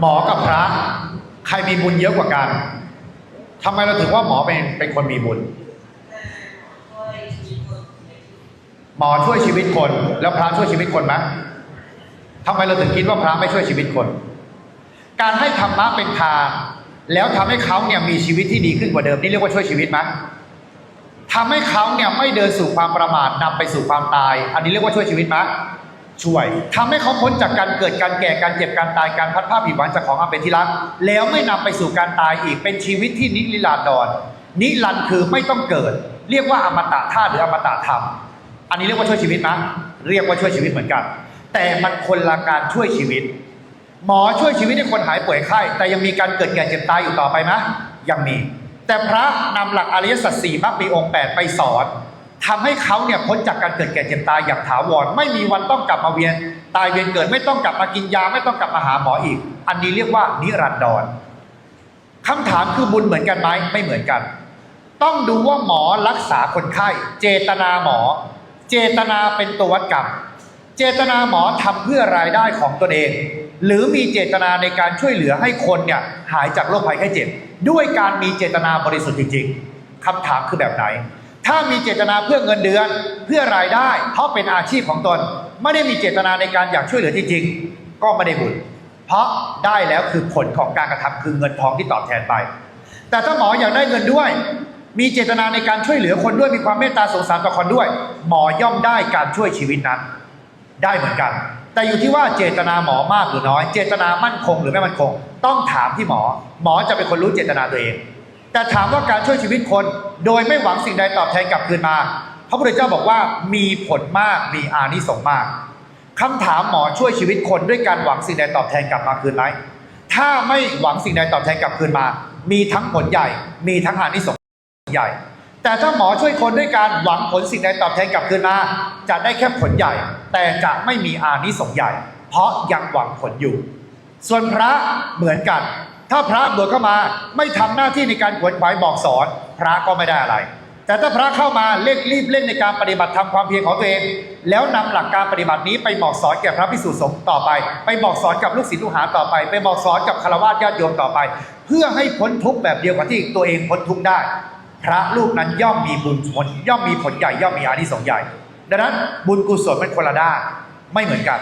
หมอกับพระ ใครมีบุญเยอะกว่ากันทำไมเราถึงว่าหมอเป็นเป็นคนมีบุญ หมอช่วยชีวิตคน แล้วพระช่วยชีวิตคนไหมทำไมเราถึงคิดว่าพระไม่ช่วยชีวิตคน การให้ธรรมะเป็นทางแล้วทำให้เขาเนี่ยมีชีวิตที่ดีขึ้นกว่าเดิมนี่เรียกว่าช่วยชีวิตไหมทำให้เขาเนี่ยไม่เดินสู่ความประมาทนำไปสู่ความตาย อันนี้เรียกว่าช่วยชีวิตไหม ช่วยทำให้เขาพ้นจากการเกิดการแก่การเจ็บการตายการพัดผ้าผิดหวังจากของอันเป็นที่รัก แล้วไม่นำไปสู่การตายอีกเป็นชีวิตที่นิรันดรนิรันคือไม่ต้องเกิด เรียกว่าอมตะธาตุหรืออมตะธรรม อันนี้เรียกว่าช่วยชีวิตไหมเรียกว่าช่วยชีวิตเหมือนกัน แต่มันคนละการช่วยชีวิต หมอช่วยชีวิตให้คนหายป่วยไข้แต่ยังมีการเกิดแก่เจ็บตายอยู่ต่อไปไหมยังมี แต่พระนำหลักอริยสัจสี่มรรคมีองค์แปดไปสอน ทำให้เขาเนี่ยพ้นจากการเกิดแก่เจ็บตายอย่างถาวร ไม่มีวันต้องกลับมาเวียน ตายเวียนเกิดไม่ต้องกลับมากินยา ไม่ต้องกลับมาหาหมออีก อันนี้เรียกว่านิรันดรคำถามคือบุญเหมือนกันไหมไม่เหมือนกัน ต้องดูว่าหมอรักษาคนไข้ เจตนาหมอ เจตนาเป็นตัววัดกรรมเจตนาหมอทำเพื่อรายได้ของตนเอง หรือมีเจตนาในการช่วยเหลือให้คนเนี่ยหายจากโรคภัยไข้เจ็บ ด้วยการมีเจตนาบริสุทธิ์จริงๆคำถามคือแบบไหน ถ้ามีเจตนาเพื่อเงินเดือนเพื่อรายได้ เพราะเป็นอาชีพของตน ไม่ได้มีเจตนาในการอยากช่วยเหลือจริงๆ ก็ไม่ได้บุญ เพราะได้แล้วคือผลของการกระทำคือเงินทองที่ตอบแทนไป แต่ถ้าหมออยากได้เงินด้วย มีเจตนาในการช่วยเหลือคนด้วยมีความเมตตาสงสารต่อคนด้วย หมอย่อมได้การช่วยชีวิตนั้น ได้เหมือนกัน แต่อยู่ที่ว่าเจตนาหมอมากหรือน้อย เจตนามั่นคงหรือไม่มั่นคง ต้องถามที่หมอ หมอจะเป็นคนรู้เจตนาตัวเอง แต่ถามว่าการช่วยชีวิตคน โดยไม่หวังสิ่งใดตอบแทนกลับคืนมา พระพุทธเจ้าบอกว่ามีผลมากมีอานิสงส์มากคำถามหมอช่วยชีวิตคนด้วยการหวังสิ่งใดตอบแทนกลับมาคืนไหมถ้าไม่หวังสิ่งใดตอบแทนกลับคืนมา มีทั้งผลใหญ่ มีทั้งอานิสงส์ใหญ่ แต่ถ้าหมอช่วยคนด้วยการหวังผลสิ่งใดตอบแทนกลับคืนมา จะได้แค่ผลใหญ่ แต่จะไม่มีอานิสงส์ใหญ่ เพราะยังหวังผลอยู่ ส่วนพระเหมือนกัน ถ้าพระบวชเข้ามาไม่ทำหน้าที่ในการขวนขวายบอกสอน พระก็ไม่ได้อะไร แต่ถ้าพระเข้ามาเร่งรีบเร่งในการปฏิบัติทำความเพียรของตัวเอง แล้วนำหลักการปฏิบัตินี้ไปบอกสอนแก่พระภิกษุสงฆ์ต่อไป ไปบอกสอนกับลูกศิษย์ลูกหาต่อไป ไปบอกสอนกับคารวะญาติโยมต่อไป เพื่อให้พ้นทุกข์แบบเดียวกับที่ตัวเองพ้นทุกข์ได้ พระรูปนั้นย่อมมีบุญผลย่อมมีผลใหญ่ย่อมมีอานิสงส์ใหญ่ ดังนั้นบุญกุศลมันคนละด้านไม่เหมือนกัน